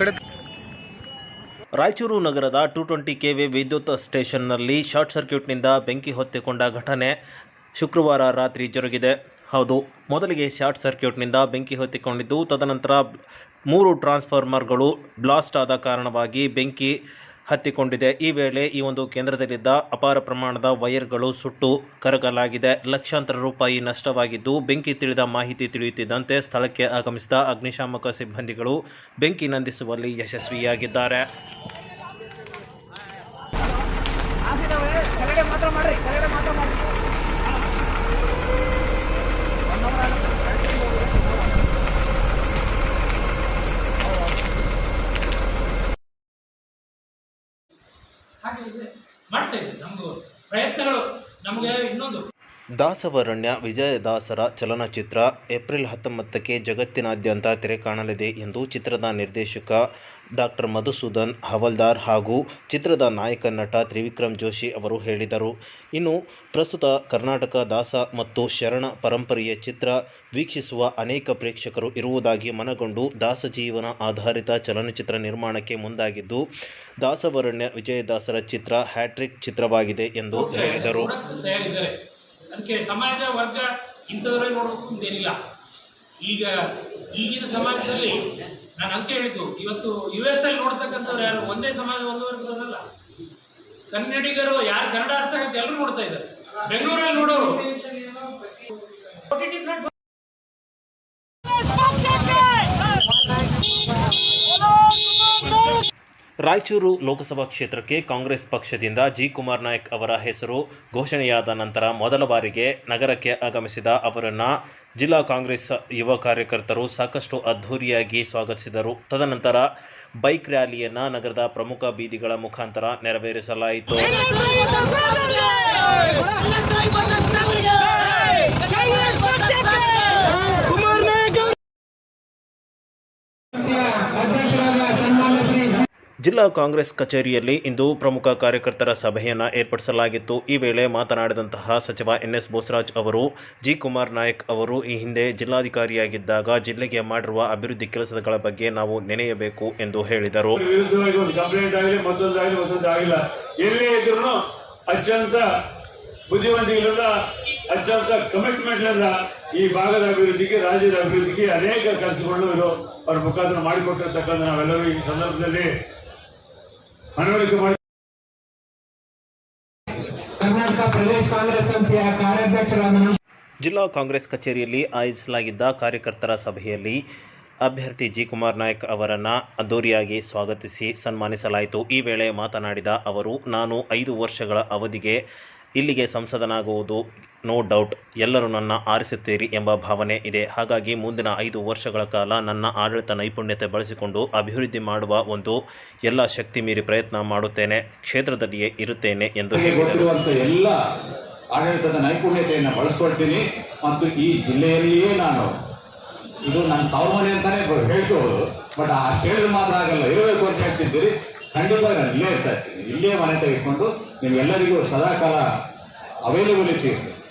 ಕಡೆ. ರಾಯಚೂರು ನಗರದ to twenty KV ವಿದ್ಯುತ್ ಸ್ಟೇಷನ್ನಲ್ಲಿ ಶಾರ್ಟ್ ಸರ್ಕ್ಯೂಟ್ನಿಂದ ಬೆಂಕಿ ಹೊತ್ತಿಕೊಂಡ ಘಟನೆ ಶುಕ್ರವಾರ ರಾತ್ರಿ ಜರುಗಿದೆ. ಹೌದು, ಮೊದಲಿಗೆ ಶಾರ್ಟ್ ಸರ್ಕ್ಯೂಟ್ನಿಂದ ಬೆಂಕಿ ಹೊತ್ತಿಕೊಂಡಿದ್ದು, ತದನಂತರ ಮೂರು ಟ್ರಾನ್ಸ್ಫಾರ್ಮರ್ಗಳು ಬ್ಲಾಸ್ಟ್ ಆದ ಕಾರಣವಾಗಿ ಬೆಂಕಿ ಹತ್ತಿಕೊಂಡಿದೆ. ಈ ವೇಳೆ ಈ ಒಂದು ಕೇಂದ್ರದಲ್ಲಿದ್ದ ಅಪಾರ ಪ್ರಮಾಣದ ವೈರ್ಗಳು ಸುಟ್ಟು ಕರಗಲಾಗಿದೆ. ಲಕ್ಷಾಂತರ ರೂಪಾಯಿ ನಷ್ಟವಾಗಿದ್ದು ಬೆಂಕಿ ತಿಳಿದ ಮಾಹಿತಿ ತಿಳಿಯುತ್ತಿದ್ದಂತೆ ಸ್ಥಳಕ್ಕೆ ಆಗಮಿಸಿದ ಅಗ್ನಿಶಾಮಕ ಸಿಬ್ಬಂದಿಗಳು ಬೆಂಕಿ ನಂದಿಸುವಲ್ಲಿ ಯಶಸ್ವಿಯಾಗಿದ್ದಾರೆ. ಹಾಗೆ ಇದೆ. ಮಾಡ್ತಾ ಇದ್ದೀವಿ. ನಮ್ಮದು ಪ್ರಯತ್ನಗಳು ನಮಗೆ ಇನ್ನೊಂದು ದಾಸವರಣ್ಯ ವಿಜಯದಾಸರ ಚಲನಚಿತ್ರ ಏಪ್ರಿಲ್ ಹತ್ತೊಂಬತ್ತಕ್ಕೆ ಜಗತ್ತಿನಾದ್ಯಂತ ತೆರೆ ಕಾಣಲಿದೆ ಎಂದು ಚಿತ್ರದ ನಿರ್ದೇಶಕ ಡಾಕ್ಟರ್ ಮಧುಸೂದನ್ ಹವಲ್ದಾರ್ ಹಾಗೂ ಚಿತ್ರದ ನಾಯಕ ನಟ ತ್ರಿವಿಕ್ರಮ್ ಜೋಶಿ ಅವರು ಹೇಳಿದರು. ಇನ್ನು ಪ್ರಸ್ತುತ ಕರ್ನಾಟಕ ದಾಸ ಮತ್ತು ಶರಣ ಪರಂಪರೆಯ ಚಿತ್ರ ವೀಕ್ಷಿಸುವ ಅನೇಕ ಪ್ರೇಕ್ಷಕರು ಇರುವುದಾಗಿ ಮನಗೊಂಡು ದಾಸ ಜೀವನ ಆಧಾರಿತ ಚಲನಚಿತ್ರ ನಿರ್ಮಾಣಕ್ಕೆ ಮುಂದಾಗಿದ್ದು, ದಾಸವರಣ್ಯ ವಿಜಯದಾಸರ ಚಿತ್ರ ಹ್ಯಾಟ್ರಿಕ್ ಚಿತ್ರವಾಗಿದೆ ಎಂದು ಹೇಳಿದರು. ಅದಕ್ಕೆ ಸಮಾಜ ವರ್ಗ ಇಂಥವರೇ ನೋಡಬೇಕು ಅಂತೇನಿಲ್ಲ ಈಗ ಈಗಿನ ಸಮಾಜದಲ್ಲಿ ನಾನು ಅಂತ ಹೇಳಿದ್ದು ಇವತ್ತು ಯು ಎಸ್ ಅಲ್ಲಿ ನೋಡ್ತಕ್ಕಂಥವ್ರು ಯಾರು ಒಂದೇ ಸಮಾಜ ಒಂದು ವರ್ಗದಲ್ಲ ಕನ್ನಡಿಗರು ಯಾರು ಕನ್ನಡ ಅರ್ಥ ಎಲ್ಲರೂ ನೋಡ್ತಾ ಇದ್ದಾರೆ. ಬೆಂಗಳೂರಲ್ಲಿ ನೋಡೋರು. ರಾಯಚೂರು ಲೋಕಸಭಾ ಕ್ಷೇತ್ರಕ್ಕೆ ಕಾಂಗ್ರೆಸ್ ಪಕ್ಷದಿಂದ ಜಿ ಕುಮಾರ್ ನಾಯಕ್ ಅವರ ಹೆಸರು ಘೋಷಣೆಯಾದ ನಂತರ ಮೊದಲ ಬಾರಿಗೆ ನಗರಕ್ಕೆ ಆಗಮಿಸಿದ ಅವರನ್ನು ಜಿಲ್ಲಾ ಕಾಂಗ್ರೆಸ್ ಯುವ ಕಾರ್ಯಕರ್ತರು ಸಾಕಷ್ಟು ಅದ್ಧೂರಿಯಾಗಿ ಸ್ವಾಗತಿಸಿದರು. ತದನಂತರ ಬೈಕ್ ರ್ಯಾಲಿಯನ್ನು ನಗರದ ಪ್ರಮುಖ ಬೀದಿಗಳ ಮುಖಾಂತರ ನೆರವೇರಿಸಲಾಯಿತು. ಜಿಲ್ಲಾ ಕಾಂಗ್ರೆಸ್ ಕಚೇರಿಯಲ್ಲಿ ಇಂದು ಪ್ರಮುಖ ಕಾರ್ಯಕರ್ತರ ಸಭೆಯನ್ನು ಏರ್ಪಡಿಸಲಾಗಿತ್ತು. ಈ ವೇಳೆ ಮಾತನಾಡಿದಂತಹ ಸಚಿವ ಎನ್ ಎಸ್ ಬೋಸರಾಜ್ ಅವರು, ಜಿ ಕುಮಾರ್ ನಾಯಕ್ ಅವರು ಈ ಹಿಂದೆ ಜಿಲ್ಲಾಧಿಕಾರಿಯಾಗಿದ್ದಾಗ ಜಿಲ್ಲೆಗೆ ಮಾಡಿರುವ ಅಭಿವೃದ್ಧಿ ಕೆಲಸಗಳ ಬಗ್ಗೆ ನಾವು ನೆನೆಯಬೇಕು ಎಂದು ಹೇಳಿದರು. ಅತ್ಯಂತ ಅತ್ಯಂತ ಕಮಿಟ್ಮೆಂಟ್ನಿಂದ ಈ ಭಾಗದ ಅಭಿವೃದ್ಧಿಗೆ, ರಾಜ್ಯದ ಅಭಿವೃದ್ಧಿಗೆ ಅನೇಕ ಕೆಲಸಗಳನ್ನು ಅವರ ಮುಖಾಂತರ ಮಾಡಿಕೊಟ್ಟಿರ್ತಕ್ಕಂಥ ನಾವೆಲ್ಲರೂ ಈ ಸಂದರ್ಭದಲ್ಲಿ ಮನವರಿಕೆ ಮಾಡಿ. ಕರ್ನಾಟಕ ಪ್ರದೇಶ ಕಾಂಗ್ರೆಸ್ ಸಮಿತಿಯ ಕಾರ್ಯಾಧ್ಯಕ್ಷರಾದ ಜಿಲ್ಲಾ ಕಾಂಗ್ರೆಸ್ ಕಚೇರಿಯಲ್ಲಿ ಆಯೋಜಿಸಲಾಗಿದ್ದ ಕಾರ್ಯಕರ್ತರ ಸಭೆಯಲ್ಲಿ ಅಭ್ಯರ್ಥಿ ಜಿ ಕುಮಾರ್ ನಾಯಕ್ ಅವರನ್ನು ಅದ್ದೂರಿಯಾಗಿ ಸ್ವಾಗತಿಸಿ ಸನ್ಮಾನಿಸಲಾಯಿತು. ಈ ವೇಳೆ ಮಾತನಾಡಿದ ಅವರು ನಾನು ಐದು ವರ್ಷಗಳ ಅವಧಿಗೆ ಇಲ್ಲಿಗೆ ಸಂಸದನಾಗುವುದು ನೋ ಡೌಟ್ ಎಲ್ಲರೂ ನನ್ನ ಆರಿಸುತ್ತೀರಿ ಎಂಬ ಭಾವನೆ ಇದೆ. ಹಾಗಾಗಿ ಮುಂದಿನ ಐದು ವರ್ಷಗಳ ಕಾಲ ನನ್ನ ಆಡಳಿತ ನೈಪುಣ್ಯತೆ ಬಳಸಿಕೊಂಡು ಅಭಿವೃದ್ಧಿ ಮಾಡುವ ಒಂದು ಎಲ್ಲ ಶಕ್ತಿ ಮೀರಿ ಪ್ರಯತ್ನ ಮಾಡುತ್ತೇನೆ. ಕ್ಷೇತ್ರದಲ್ಲಿಯೇ ಇರುತ್ತೇನೆ ಎಂದು ಹೇಳಿದರು. ಎಲ್ಲ ಆಡಳಿತದ ನೈಪುಣ್ಯತೆಯನ್ನು ಬಳಸ್ಕೊಳ್ತೀನಿ ಮತ್ತು ಈ ಜಿಲ್ಲೆಯಲ್ಲಿಯೇ ನಾನು ಇದು ನನ್ನ ತಾವು ಮನೆ ಅಂತಾನೆ ಬ- ಬಟ್ ಆ ಹೇಳಿದ್ರೆ ಮಾತ್ರ ಆಗಲ್ಲ. ಇರಬೇಕು ಅಂತ ಹೇಳ್ತಿದ್ದೀರಿ. ಖಂಡಿತವಾಗಿ ನಾನು ಇಲ್ಲೇ ಇರ್ತಾ ಇರ್ತೀನಿ. ಇಲ್ಲೇ ಮನೆ ತೆಗೆದುಕೊಂಡು ನಿಮ್ಗೆಲ್ಲರಿಗೂ ಸದಾಕಾಲ ಅವೈಲಬಿಲಿಟಿ ಇರ್ತದೆ.